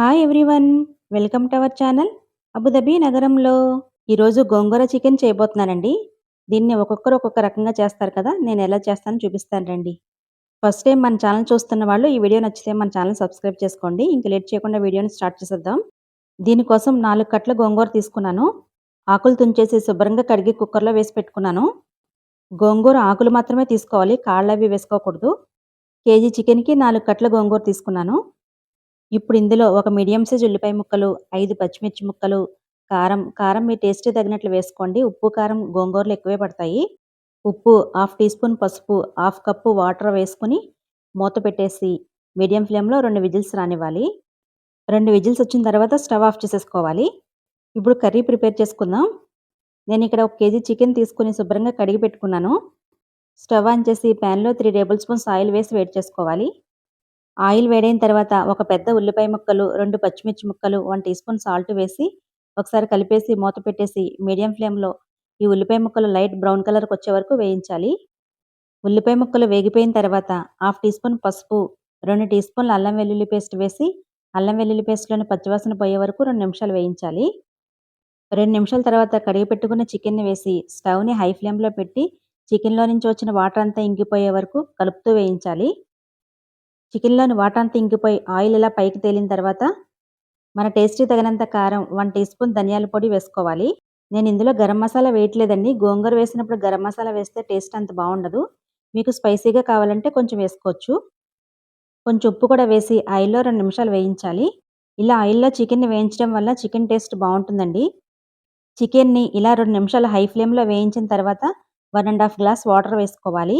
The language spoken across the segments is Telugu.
Hi everyone welcome to our channel Abu Dhabi నగరంలో ఈరోజు గోంగూర చికెన్ చేయబోతున్నానండి. దీన్ని ఒక్కొక్కరు ఒక్కొక్క రకంగా చేస్తారు కదా నేను ఎలా చేస్తానో చూపిస్తాను రండి. ఫస్ట్ టైం మన ఛానల్ చూస్తున్న వాళ్ళు ఈ వీడియో నచ్చితే మన ఛానల్ సబ్స్క్రైబ్ చేసుకోండి. ఇంక లేట్ చేయకుండా వీడియోని స్టార్ట్ చేసేద్దాం. దీనికోసం నాలుగు కట్ల గోంగూర తీసుకున్నాను. ఆకులు తుంచేసి శుభ్రంగా కడిగి కుక్కర్లో వేసి పెట్టుకున్నాను. గోంగూర ఆకులు మాత్రమే తీసుకోవాలి కాళ్ళు అవి వేసుకోకూడదు. కేజీ చికెన్కి నాలుగు కట్ల గోంగూర తీసుకున్నాను. ఇప్పుడు ఇందులో ఒక మీడియం సైజ్ ఉల్లిపాయ ముక్కలు ఐదు పచ్చిమిర్చి ముక్కలు కారం కారం మీ టేస్ట్ తగినట్లు వేసుకోండి. ఉప్పు కారం గోంగూరలు ఎక్కువే పడతాయి. ఉప్పు హాఫ్ టీ స్పూన్ పసుపు హాఫ్ కప్పు వాటర్ వేసుకుని మూత పెట్టేసి మీడియం ఫ్లేమ్లో రెండు విజిల్స్ రానివ్వాలి. రెండు విజిల్స్ వచ్చిన తర్వాత స్టవ్ ఆఫ్ చేసేసుకోవాలి. ఇప్పుడు కర్రీ ప్రిపేర్ చేసుకుందాం. నేను ఇక్కడ ఒక కేజీ చికెన్ తీసుకుని శుభ్రంగా కడిగి పెట్టుకున్నాను. స్టవ్ ఆన్ చేసి ప్యాన్లో త్రీ టేబుల్ స్పూన్స్ ఆయిల్ వేసి వేడి చేసుకోవాలి. ఆయిల్ వేడైన తర్వాత ఒక పెద్ద ఉల్లిపాయ ముక్కలు రెండు పచ్చిమిర్చి ముక్కలు వన్ టీ స్పూన్ సాల్ట్ వేసి ఒకసారి కలిపేసి మూత పెట్టేసి మీడియం ఫ్లేమ్లో ఈ ఉల్లిపాయ ముక్కలు లైట్ బ్రౌన్ కలర్కి వచ్చే వరకు వేయించాలి. ఉల్లిపాయ ముక్కలు వేగిపోయిన తర్వాత హాఫ్ టీ స్పూన్ పసుపు రెండు టీ స్పూన్లు అల్లం వెల్లుల్లి పేస్ట్ వేసి అల్లం వెల్లుల్లి పేస్ట్లోని పచ్చివాసన పోయే వరకు రెండు నిమిషాలు వేయించాలి. రెండు నిమిషాల తర్వాత కడిగి పెట్టుకున్న చికెన్ని వేసి స్టవ్ని హై ఫ్లేమ్లో పెట్టి చికెన్లో నుంచి వచ్చిన వాటర్ అంతా ఇంకిపోయే వరకు కలుపుతూ వేయించాలి. చికెన్లోని వాటంతా ఇంకిపోయి ఆయిల్ ఇలా పైకి తేలిన తర్వాత మన టేస్టీ తగినంత కారం వన్ టీ స్పూన్ ధనియాల పొడి వేసుకోవాలి. నేను ఇందులో గరం మసాలా వేయట్లేదండి. గోంగూర వేసినప్పుడు గరం మసాలా వేస్తే టేస్ట్ అంత బాగుండదు. మీకు స్పైసీగా కావాలంటే కొంచెం వేసుకోవచ్చు. కొంచెం ఉప్పు కూడా వేసి ఆయిల్లో రెండు నిమిషాలు వేయించాలి. ఇలా ఆయిల్లో చికెన్ని వేయించడం వల్ల చికెన్ టేస్ట్ బాగుంటుందండి. చికెన్ని ఇలా రెండు నిమిషాలు హై ఫ్లేమ్లో వేయించిన తర్వాత one and half glass water వేసుకోవాలి.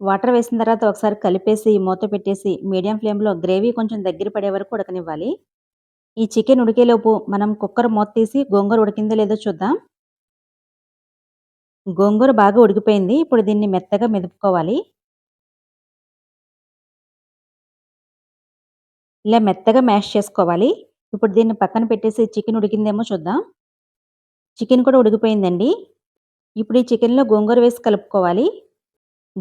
వాటర్ వేసిన తర్వాత ఒకసారి కలిపేసి మూత పెట్టేసి మీడియం ఫ్లేమ్లో గ్రేవీ కొంచెం దగ్గర పడే వరకు ఉడకనివ్వాలి. ఈ చికెన్ ఉడికేలోపు మనం కుక్కర్ మూత తీసి గోంగూర ఉడికిందో లేదో చూద్దాం. గోంగూర బాగా ఉడికిపోయింది. ఇప్పుడు దీన్ని మెత్తగా మెదుపుకోవాలి. ఇలా మెత్తగా మ్యాష్ చేసుకోవాలి. ఇప్పుడు దీన్ని పక్కన పెట్టేసి చికెన్ ఉడికిందేమో చూద్దాం. చికెన్ కూడా ఉడికిపోయిందండి. ఇప్పుడు ఈ చికెన్లో గోంగూర వేసి కలుపుకోవాలి.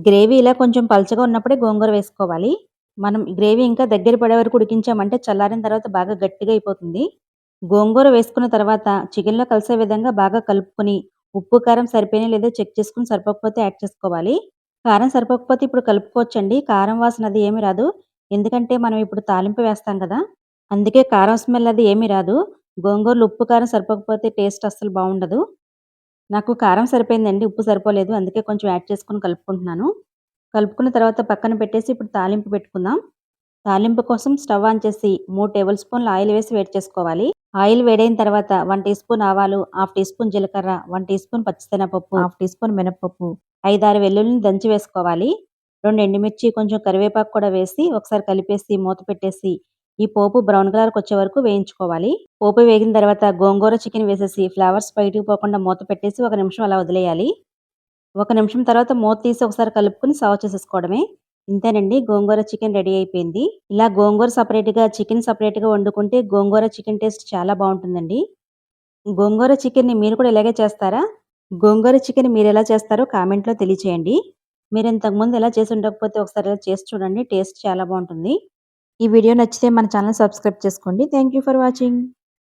గ్రేవీ ఇలా కొంచెం పలచగా ఉన్నప్పుడే గోంగూర వేసుకోవాలి. మనం గ్రేవీ ఇంకా దగ్గర పడే వరకు ఉడికించామంటే చల్లారిన తర్వాత బాగా గట్టిగా అయిపోతుంది. గోంగూర వేసుకున్న తర్వాత చికెన్లో కలిసే విధంగా బాగా కలుపుకొని ఉప్పు కారం సరిపోయినా లేదో చెక్ చేసుకుని సరిపోకపోతే యాడ్ చేసుకోవాలి. కారం సరిపోకపోతే ఇప్పుడు కలుపుకోవచ్చండి. కారం వాసన అది ఏమి రాదు. ఎందుకంటే మనం ఇప్పుడు తాలింపు వేస్తాం కదా అందుకే కారం స్మెల్ అది ఏమీ రాదు. గోంగూరలు ఉప్పు కారం సరిపోకపోతే టేస్ట్ అస్సలు బాగుండదు. నాకు కారం సరిపోయిందండి ఉప్పు సరిపోలేదు అందుకే కొంచెం యాడ్ చేసుకుని కలుపుకుంటున్నాను. కలుపుకున్న తర్వాత పక్కన పెట్టేసి ఇప్పుడు తాలింపు పెట్టుకుందాం. తాలింపు కోసం స్టవ్ ఆన్ చేసి మూడు టేబుల్ స్పూన్లు ఆయిల్ వేసి వేడి చేసుకోవాలి. ఆయిల్ వేడైన తర్వాత వన్ టీ స్పూన్ ఆవాలు హాఫ్ టీ స్పూన్ జీలకర్ర వన్ టీ స్పూన్ పచ్చిశనగపప్పు హాఫ్ టీ స్పూన్ మినపప్పు ఐదారు వెల్లుల్లిని దంచి వేసుకోవాలి. రెండు ఎండుమిర్చి కొంచెం కరివేపాకు కూడా వేసి ఒకసారి కలిపేసి మూత పెట్టేసి ఈ పోపు బ్రౌన్ కలర్కి వచ్చే వరకు వేయించుకోవాలి. పోపు వేగిన తర్వాత గోంగూర చికెన్ వేసేసి ఫ్లవర్స్ బయటికి పోకుండా మూత పెట్టేసి ఒక నిమిషం అలా వదిలేయాలి. ఒక నిమిషం తర్వాత మూత తీసి ఒకసారి కలుపుకుని సర్వ్ చేసేసుకోవడమే. ఇంతేనండి గోంగూర చికెన్ రెడీ అయిపోయింది. ఇలా గోంగూర సపరేట్గా చికెన్ సపరేట్గా వండుకుంటే గోంగూర చికెన్ టేస్ట్ చాలా బాగుంటుందండి. గోంగూర చికెన్ని మీరు కూడా ఇలాగే చేస్తారా? గోంగూర చికెన్ మీరు ఎలా చేస్తారో కామెంట్లో తెలియచేయండి. మీరు ఇంతకుముందు ఎలా చేసి ఉండకపోతే ఒకసారి ఇలా చేసి చూడండి టేస్ట్ చాలా బాగుంటుంది. ఈ వీడియో నచ్చితే మన ఛానల్ సబ్స్క్రైబ్ చేసుకోండి. Thank for watching